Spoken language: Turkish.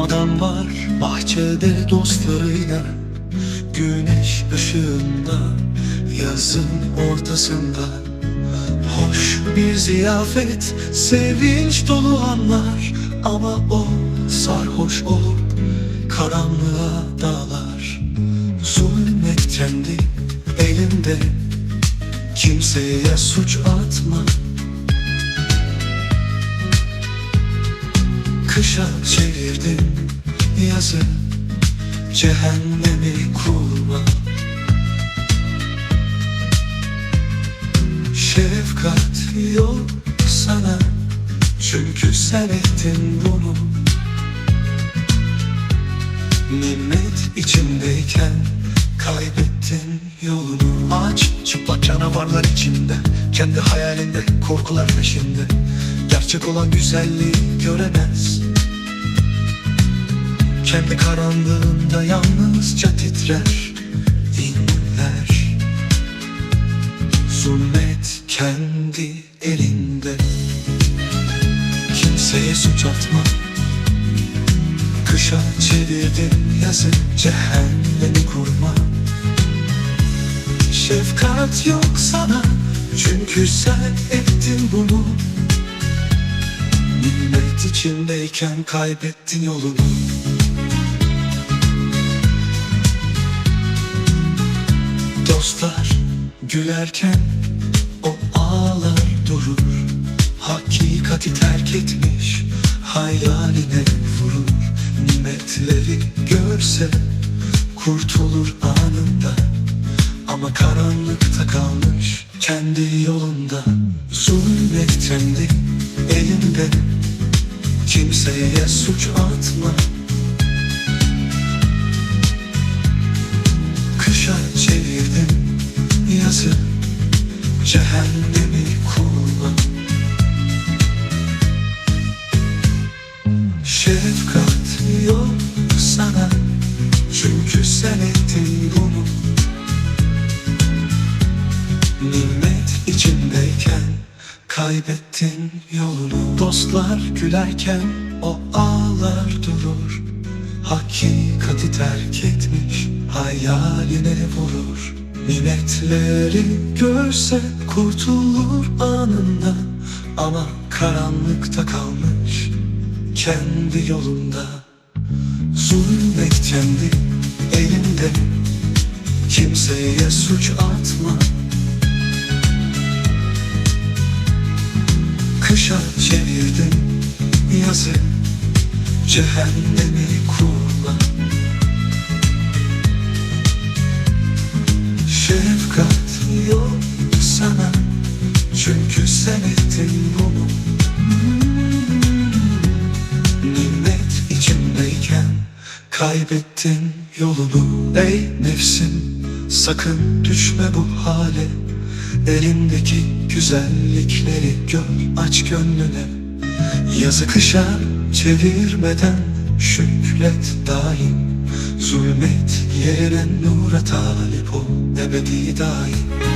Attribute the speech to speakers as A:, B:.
A: adam var bahçede dostlarıyla Güneş ışığında yazın ortasında. Hoş bir ziyafet sevinç dolu anlar Ama o sarhoş olur karanlığa dağlar. Zulmet kendi elinde Kimseye suç atma Kışa çevirdin yazı Cehennemi kurma. Şefkat yok sana Çünkü sen ettin bunu. Nimet içindeyken kaybettin yolunu. Aç çıplak canavarlar içinde Kendi hayalinde korkular peşinde. Gerçek olan güzelliği göremez Kendi karanlığında yalnızca titrer Dinler. Zulmet kendi elinde. Kimseye suç atma. Kışa çevirdin yazı cehennemi kurma. Şefkat yok sana çünkü sen ettin bunu. Nimet içindeyken kaybettin yolunu Dostlar gülerken o ağlar durur. Hakikati terk etmiş hayaline vurur. Nimetleri görse kurtulur anında. Ama karanlıkta kalmış kendi yolunda. Zulmet kendi elinde Kimseye suç atma Kaybettin yolunu. Dostlar gülerken o ağlar durur. Hakikati terk etmiş hayaline vurur. Nimetleri görse kurtulur anında. Ama karanlıkta kalmış kendi yolunda. Zulmet kendi elinde. Kimseye suç atma Kışa çevirdin yazı Cehennemi kurma Şefkat yok sana Çünkü sen ettin bunu Nimet içindeyken Kaybettin yolunu. Ey nefsim sakın düşme bu hale Elindeki güzellikleri gör aç gönlüne. Yazı kışa çevirmeden şükret daim. Zulmet yerine nura talip ol ebedi daim